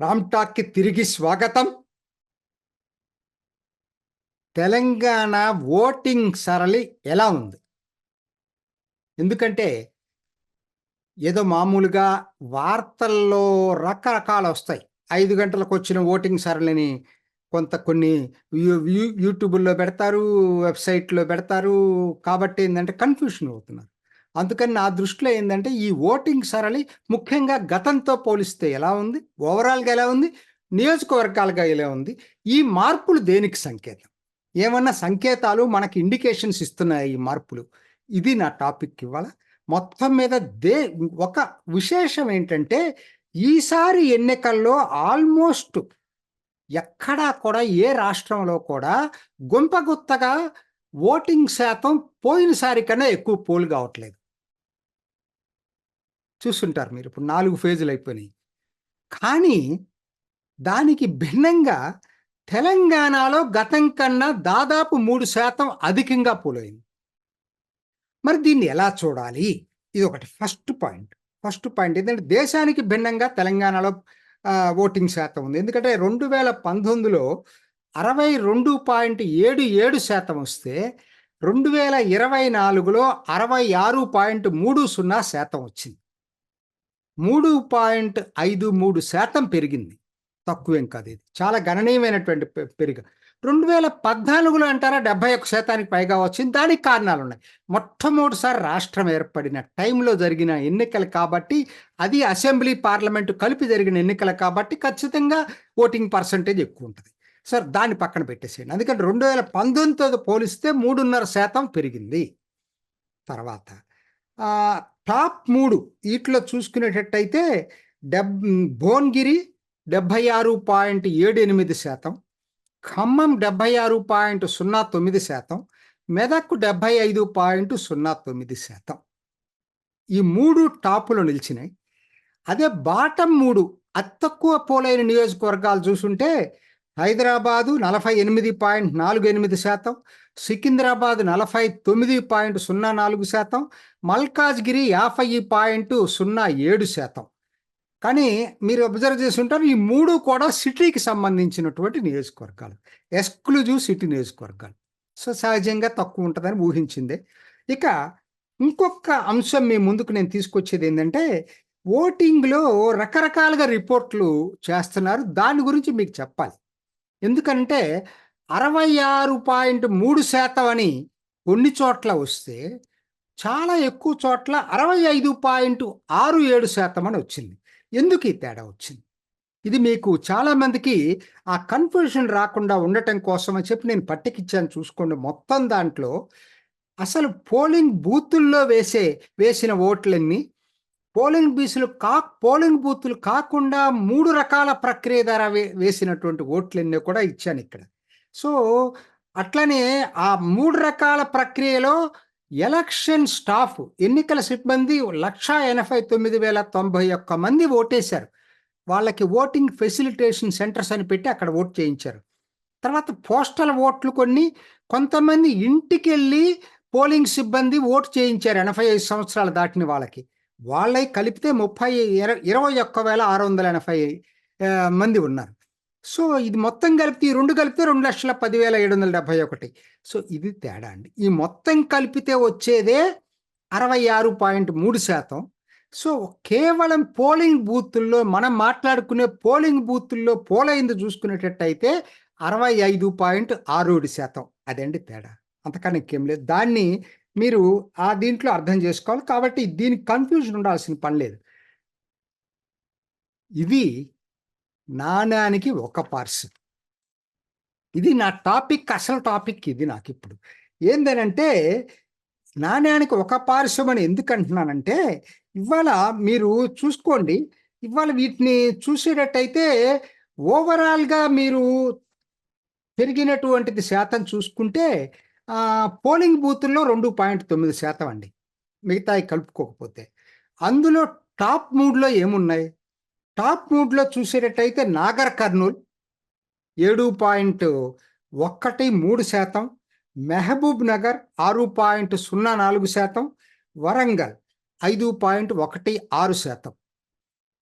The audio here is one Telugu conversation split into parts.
రామ్టాక్కి తిరిగి స్వాగతం. తెలంగాణ ఓటింగ్ సరళి ఎలా ఉంది? ఎందుకంటే ఏదో మామూలుగా వార్తల్లో రకరకాలు వస్తాయి. ఐదు గంటలకు వచ్చిన ఓటింగ్ సరళిని కొంత కొన్ని యూట్యూబ్లో పెడతారు వెబ్సైట్లో పెడతారు. కాబట్టి ఏంటంటే కన్ఫ్యూషన్ అవుతున్నారు. అందుకని నా దృష్టిలో ఏంటంటే ఈ ఓటింగ్ సరళి ముఖ్యంగా గతంతో పోలిస్తే ఎలా ఉంది? ఓవరాల్గా ఎలా ఉంది? నియోజకవర్గాలుగా ఎలా ఉంది? ఈ మార్పులు దేనికి సంకేతం? ఏమన్నా సంకేతాలు మనకి ఇండికేషన్స్ ఇస్తున్నాయి ఈ మార్పులు? ఇది నా టాపిక్ ఇవాళ. మొత్తం మీద దే ఒక విశేషం ఏంటంటే ఈసారి ఎన్నికల్లో ఆల్మోస్ట్ ఎక్కడా కూడా ఏ రాష్ట్రంలో కూడా గుంపగుత్తగా ఓటింగ్ శాతం పోయినసారి కన్నా ఎక్కువ పోలు కావట్లేదు. చూస్తుంటారు మీరు. ఇప్పుడు నాలుగు ఫేజులు అయిపోయినాయి. కానీ దానికి భిన్నంగా తెలంగాణలో గతం కన్నా దాదాపు మూడు శాతం అధికంగా పోలైంది. మరి దీన్ని ఎలా చూడాలి? ఇది ఒకటి ఫస్ట్ పాయింట్. ఫస్ట్ పాయింట్ ఏంటంటే దేశానికి భిన్నంగా తెలంగాణలో ఓటింగ్ శాతం ఉంది. ఎందుకంటే రెండు వేల పంతొమ్మిదిలో అరవై రెండు పాయింట్ ఏడు ఏడు శాతం వస్తే రెండు వేల ఇరవై నాలుగులో అరవై ఆరు పాయింట్ మూడు సున్నా శాతం వచ్చింది. మూడు పాయింట్ ఐదు మూడు శాతం పెరిగింది. తక్కువేం కాదు ఇది. చాలా గణనీయమైనటువంటి పె- పెరుగు రెండు వేల పద్నాలుగులో అంటారా డెబ్బై ఒక్క శాతానికి పైగా వచ్చింది. దానికి కారణాలు ఉన్నాయి. మొట్టమొదటిసారి రాష్ట్రం ఏర్పడిన టైంలో జరిగిన ఎన్నికలు కాబట్టి అది అసెంబ్లీ పార్లమెంటు కలిపి జరిగిన ఎన్నికలు కాబట్టి ఖచ్చితంగా ఓటింగ్ పర్సంటేజ్ ఎక్కువ ఉంటుంది. సార్ దాన్ని పక్కన పెట్టేసేయండి. అందుకని రెండు వేల పంతొమ్మిదితో పోలిస్తే మూడున్నర శాతం పెరిగింది. తర్వాత టాప్ మూడు వీటిలో చూసుకునేటట్టయితే డెబ్ భువనగిరి డెబ్భై ఆరు పాయింట్ ఏడు ఎనిమిది శాతం ఖమ్మం డెబ్భై ఆరు పాయింట్ సున్నా తొమ్మిది శాతం మెదక్ డెబ్భై ఐదు పాయింట్ సున్నా తొమ్మిది శాతం. ఈ మూడు టాపులు నిలిచినాయి. అదే బాటం మూడు అతి తక్కువ పోలైన నియోజకవర్గాలు చూసుంటే హైదరాబాదు నలభై ఎనిమిది పాయింట్ నాలుగు ఎనిమిది శాతం సికింద్రాబాద్ నలభై తొమ్మిది పాయింట్ సున్నా నాలుగు శాతం మల్కాజ్గిరి యాభై పాయింట్ సున్నా ఏడు శాతం. కానీ మీరు అబ్జర్వ్ చేసి ఉంటారు ఈ మూడు కూడా సిటీకి సంబంధించినటువంటి నియోజకవర్గాలు. ఎక్స్క్లూజివ్ సిటీ నియోజకవర్గాలు. సో సహజంగా తక్కువ ఉంటుందని ఊహించిందే. ఇక ఇంకొక అంశం మీ ముందుకు నేను తీసుకొచ్చేది ఏంటంటే ఓటింగ్లో రకరకాలుగా రిపోర్ట్లు చేస్తున్నారు. దాని గురించి మీకు చెప్పాలి. ఎందుకంటే అరవై ఆరు పాయింట్ మూడు శాతం అని కొన్ని చోట్ల వస్తే చాలా ఎక్కువ చోట్ల అరవై ఐదు పాయింట్ ఆరు ఏడు శాతం అని వచ్చింది. ఎందుకు ఈ తేడా వచ్చింది? ఇది మీకు చాలామందికి ఆ కన్ఫ్యూషన్ రాకుండా ఉండటం కోసం అని చెప్పి నేను పట్టికిచ్చాను చూసుకోండి. మొత్తం దాంట్లో అసలు పోలింగ్ బూతుల్లో వేసే వేసిన ఓట్లన్నీ పోలింగ్ బీసులు కా పోలింగ్ బూతులు కాకుండా మూడు రకాల ప్రక్రియ ద్వారా వే వేసినటువంటి ఓట్లన్నీ కూడా ఇచ్చాను ఇక్కడ. సో అట్లనే ఆ మూడు రకాల ప్రక్రియలో ఎలక్షన్ స్టాఫ్ ఎన్నికల సిబ్బంది లక్షా ఎనభై తొమ్మిది వేల తొంభై ఒక్క మంది ఓటేశారు. వాళ్ళకి ఓటింగ్ ఫెసిలిటేషన్ సెంటర్స్ అని పెట్టి అక్కడ ఓట్ చేయించారు. తర్వాత పోస్టల్ ఓట్లు కొన్ని కొంతమంది ఇంటికి వెళ్ళి పోలింగ్ సిబ్బంది ఓటు చేయించారు ఎనభై ఐదు సంవత్సరాలు దాటిన వాళ్ళకి. వాళ్ళై కలిపితే ముప్పై ఇరవై ఒక్క వేల ఆరు వందల ఎనభై మంది ఉన్నారు. సో ఇది మొత్తం కలిపితే ఈ రెండు కలిపితే రెండు లక్షల పదివేల ఏడు వందల డెబ్బై ఒకటి. సో ఇది తేడా అండి. ఈ మొత్తం కలిపితే వచ్చేదే అరవై ఆరు పాయింట్ మూడు శాతం. సో కేవలం పోలింగ్ బూతుల్లో మనం మాట్లాడుకునే పోలింగ్ బూతుల్లో పోలైంది చూసుకునేటట్టయితే అరవై ఐదు పాయింట్ ఆరు ఏడు శాతం. అదండి తేడా. అంతకన్నా ఇంకేం లేదు. దాన్ని మీరు ఆ దీంట్లో అర్థం చేసుకోవాలి. కాబట్టి దీనికి కన్ఫ్యూజన్ ఉండాల్సిన పని లేదు. ఇది నాణానికి ఒక పార్సల్ ఇది నా టాపిక్ అసలు టాపిక్ ఇది నాకు ఇప్పుడు. ఏందనంటే నాణ్యానికి ఒక పార్శ్వం అని ఎందుకు అంటున్నానంటే ఇవాళ మీరు చూసుకోండి. ఇవాళ వీటిని చూసేటట్టయితే ఓవరాల్గా మీరు పెరిగినటువంటిది శాతం చూసుకుంటే పోలింగ్ బూతుల్లో రెండు పాయింట్ తొమ్మిది శాతం అండి. మిగతాయి కలుపుకోకపోతే. అందులో టాప్ మూడ్లో ఏమున్నాయి? టాప్ మూడ్లో చూసేటట్టయితే నాగర్ కర్నూల్ ఏడు పాయింట్ ఒకటి మూడు శాతం. మెహబూబ్ నగర్ ఆరు పాయింట్ సున్నా నాలుగు శాతం. వరంగల్ ఐదు పాయింట్ ఒకటి ఆరు శాతం.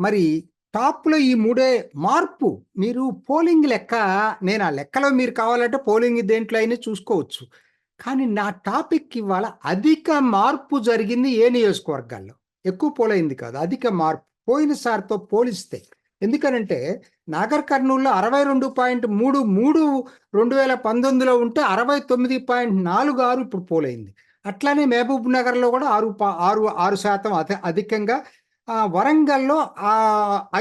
మరి టాప్లో ఈ మూడే మార్పు మీరు పోలింగ్ లెక్క నేను ఆ లెక్కలో మీరు కావాలంటే పోలింగ్ దేంట్లో అయినా చూసుకోవచ్చు. కానీ నా టాపిక్ ఇవాళ అధిక మార్పు జరిగింది ఏ నియోజకవర్గాల్లో? ఎక్కువ పోలైంది కాదు అధిక మార్పు. పోయినసారితో పోలిస్తే ఎందుకనంటే నాగర్ కర్నూలులో అరవై రెండు పాయింట్ మూడు మూడు రెండు వేల పంతొమ్మిదిలో ఉంటే అరవై తొమ్మిది పాయింట్ నాలుగు ఆరు ఇప్పుడు పోలైంది. అట్లానే మహబూబ్ నగర్లో కూడా ఆరు పా- ఆరు ఆరు శాతం అధి అధికంగా. వరంగల్లో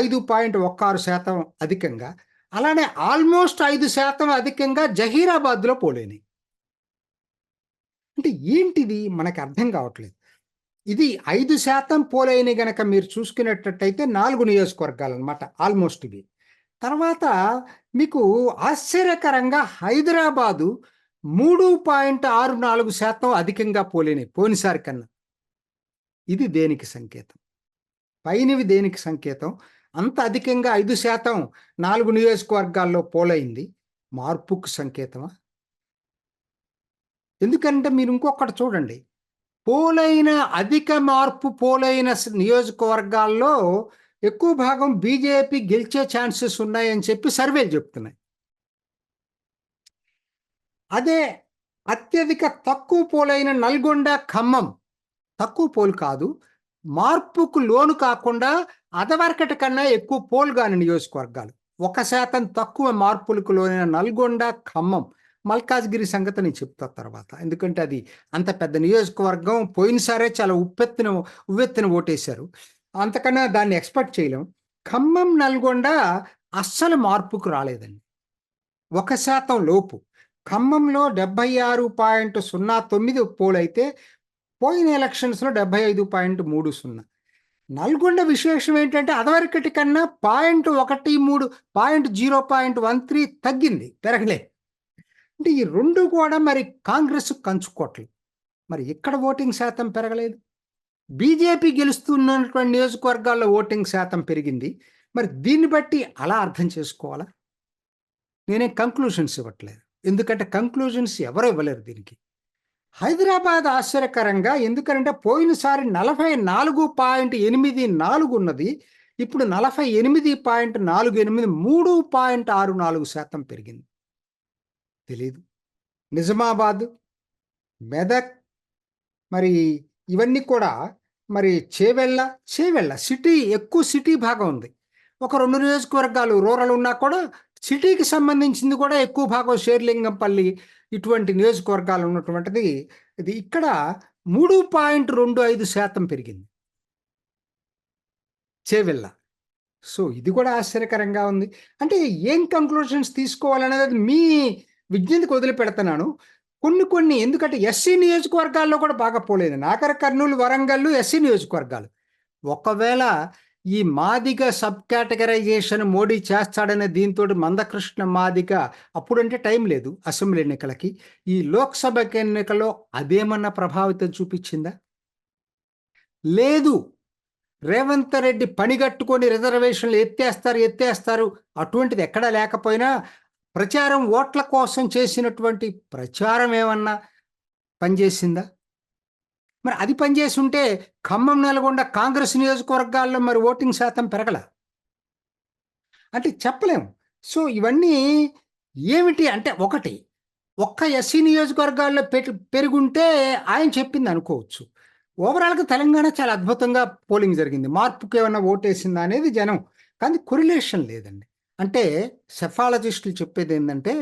ఐదు పాయింట్ ఒక్క ఆరు శాతం అధికంగా. అలానే ఆల్మోస్ట్ ఐదు శాతం అధికంగా జహీరాబాద్లో పోలేని అంటే ఏంటిది? మనకు అర్థం కావట్లేదు. ఇది ఐదు శాతం పోలైన గనక మీరు చూసుకునేటట్టయితే నాలుగు నియోజకవర్గాలు అనమాట ఆల్మోస్ట్ ఇవి. తర్వాత మీకు ఆశ్చర్యకరంగా హైదరాబాదు మూడు పాయింట్ ఆరు నాలుగు శాతం అధికంగా పోలేని పోయినసారి కన్నా. ఇది దేనికి సంకేతం? పైనవి దేనికి సంకేతం? అంత అధికంగా ఐదు శాతం నాలుగు నియోజకవర్గాల్లో పోలైంది. మార్పుకు సంకేతమా? ఎందుకంటే మీరు ఇంకొకటి చూడండి. పోలైన అధిక మార్పు పోలైన నియోజకవర్గాల్లో ఎక్కువ భాగం బీజేపీ గెలిచే ఛాన్సెస్ ఉన్నాయని చెప్పి సర్వేలు చెప్తున్నాయి. అదే అత్యధిక తక్కువ పోలైన నల్గొండ ఖమ్మం తక్కువ పోలు కాదు. మార్పుకు లోను కాకుండా అదవరకటి కన్నా ఎక్కువ పోలు కాని నియోజకవర్గాలు. ఒక శాతం తక్కువ మార్పులకు లోనైన నల్గొండ ఖమ్మం మల్కాజ్గిరి సంగతి నేను చెప్తా తర్వాత. ఎందుకంటే అది అంత పెద్ద నియోజకవర్గం పోయినసారే చాలా ఉప్పెత్తిన ఉవ్వెత్తిన ఓటేశారు. అంతకన్నా దాన్ని ఎక్స్పెక్ట్ చేయలేం. ఖమ్మం నల్గొండ అస్సలు మార్పుకు రాలేదండి. ఒక శాతం లోపు. ఖమ్మంలో డెబ్బై ఆరు పాయింట్ సున్నా తొమ్మిది పోల్ అయితే పోయిన ఎలక్షన్స్లో డెబ్బై ఐదు పాయింట్ మూడు సున్నా. నల్గొండ విశేషం ఏంటంటే అదవరకటి కన్నా పాయింట్ ఒకటి మూడు point zero point one three తగ్గింది పెరగలే అంటే ఈ రెండు కూడా మరి కాంగ్రెస్ కంచుకోవట్లేదు మరి ఇక్కడ ఓటింగ్ శాతం పెరగలేదు. బీజేపీ గెలుస్తున్నటువంటి నియోజకవర్గాల్లో ఓటింగ్ శాతం పెరిగింది. మరి దీన్ని బట్టి అలా అర్థం చేసుకోవాలా? నేనే కంక్లూషన్స్ ఇవ్వట్లేదు. ఎందుకంటే కంక్లూజన్స్ ఎవరు ఇవ్వలేరు దీనికి. హైదరాబాద్ ఆశ్చర్యకరంగా ఎందుకంటే పోయినసారి నలభై నాలుగు పాయింట్ ఎనిమిది నాలుగు ఉన్నది. ఇప్పుడు నలభై ఎనిమిది పాయింట్ నాలుగు ఎనిమిది మూడు పాయింట్ ఆరు నాలుగు శాతం పెరిగింది. తెలీదు. నిజామాబాద్ మెదక్ మరి ఇవన్నీ కూడా మరి చేవెళ్ళ చేవెళ్ళ సిటీ ఎక్కువ సిటీ భాగం ఉంది. ఒక రెండు నియోజకవర్గాలు రూరల్ ఉన్నా కూడా సిటీకి సంబంధించింది కూడా ఎక్కువ భాగం షేర్లింగంపల్లి ఇటువంటి నియోజకవర్గాలు ఉన్నటువంటిది. ఇది ఇక్కడ మూడు పాయింట్ రెండు ఐదు శాతం పెరిగింది. చేవెళ్ళ. సో ఇది కూడా ఆశ్చర్యకరంగా ఉంది. అంటే ఏం కంక్లూషన్స్ తీసుకోవాలనేది మీ విజ్ఞతకు వదిలిపెడుతున్నాను. కొన్ని కొన్ని ఎందుకంటే ఎస్సీ నియోజకవర్గాల్లో కూడా బాగా పోలేదు. నాగర కర్నూలు వరంగల్ ఎస్సీ నియోజకవర్గాలు. ఒకవేళ ఈ మాదిగ సబ్ కేటగరైజేషన్ మోడీ చేస్తాడనే దీంతో మందకృష్ణ మాదిగ అప్పుడంటే టైం లేదు అసెంబ్లీ ఎన్నికలకి. ఈ లోక్సభ ఎన్నికల్లో అదేమన్నా ప్రభావితం చూపించిందా? లేదు. రేవంత్ రెడ్డి పనిగట్టుకొని రిజర్వేషన్లు ఎత్తేస్తారు ఎత్తేస్తారు. అటువంటిది ఎక్కడా లేకపోయినా ప్రచారం ఓట్ల కోసం చేసినటువంటి ప్రచారం ఏమన్నా పనిచేసిందా? మరి అది పనిచేసి ఉంటే ఖమ్మం నల్గొండ కాంగ్రెస్ నియోజకవర్గాల్లో మరి ఓటింగ్ శాతం పెరగల? అంటే చెప్పలేము. సో ఇవన్నీ ఏమిటి అంటే ఒకటి ఒక్క ఎస్సీ నియోజకవర్గాల్లో పెట్టి పెరుగుంటే ఆయన చెప్పింది అనుకోవచ్చు. ఓవరాల్గా తెలంగాణ చాలా అద్భుతంగా పోలింగ్ జరిగింది. మార్పుకి ఏమన్నా ఓటేసిందా అనేది జనం. కానీ కొరిలేషన్ లేదండి. అంటే సెఫాలజిస్టులు చెప్పేది ఏంటంటే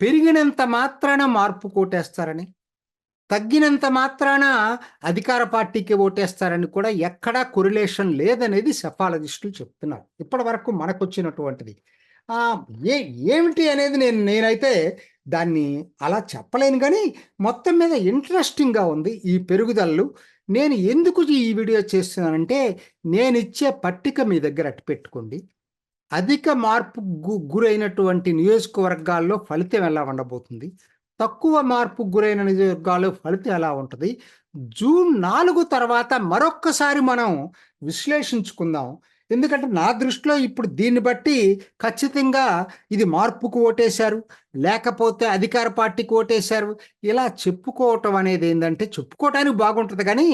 పెరిగినంత మాత్రాన మార్పు కోటేస్తారని తగ్గినంత మాత్రాన అధికార పార్టీకి ఓటేస్తారని కూడా ఎక్కడా కొరిలేషన్ లేదనేది సెఫాలజిస్టులు చెప్తున్నారు. ఇప్పటి వరకు మనకు వచ్చినటువంటిది ఏ ఏమిటి అనేది నేను నేనైతే దాన్ని అలా చెప్పలేను కానీ మొత్తం మీద ఇంట్రెస్టింగ్గా ఉంది ఈ పెరుగుదలలు. నేను ఎందుకు ఈ వీడియో చేస్తున్నానంటే నేను ఇచ్చే పట్టిక మీ దగ్గర అట్టు పెట్టుకోండి. అధిక మార్పు గురైనటువంటి నియోజకవర్గాల్లో ఫలితం ఎలా ఉండబోతుంది? తక్కువ మార్పు గురైన నియోజకవర్గాల్లో ఫలితం ఎలా ఉంటుంది? జూన్ నాలుగు తర్వాత మరొక్కసారి మనం విశ్లేషించుకుందాం. ఎందుకంటే నా దృష్టిలో ఇప్పుడు దీన్ని బట్టి ఖచ్చితంగా ఇది మార్పుకు ఓటేశారు లేకపోతే అధికార పార్టీకి ఓటేశారు. ఇలా చెప్పుకోవటం అనేది ఏంటంటే చెప్పుకోవటానికి బాగుంటుంది కానీ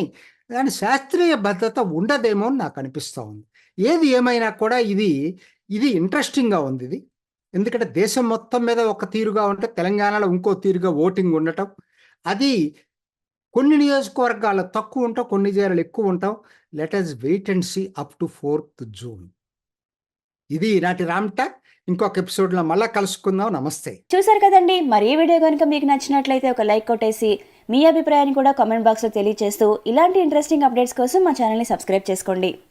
దాని శాస్త్రీయ భద్రత ఉండదేమో అని నాకు అనిపిస్తూ ఉంది. ఏది ఏమైనా కూడా ఇది ఇది ఇంట్రెస్టింగ్గా ఉంది ఇది. ఎందుకంటే దేశం మొత్తం మీద ఒక తీరుగా ఉంటే తెలంగాణలో ఇంకో తీరుగా ఓటింగ్ ఉండటం అది కొన్ని నియోజకవర్గాలు తక్కువ ఉంటాం కొన్ని జిల్లాలు ఎక్కువ ఉంటాం. Let us wait and see up to fourth June ఇది ఈనాటి రామ్టాక్ ఇంకొక ఎపిసోడ్లో మళ్ళీ కలుసుకుందాం. నమస్తే. చూసారు కదండి మరి ఈ వీడియో కనుక మీకు నచ్చినట్లయితే ఒక లైక్ కొట్టేసి మీ అభిప్రాయాన్ని కూడా కామెంట్ బాక్స్లో తెలియజేస్తూ ఇలాంటి ఇంట్రెస్టింగ్ అప్డేట్స్ కోసం మా ఛానల్ని సబ్స్క్రైబ్ చేసుకోండి.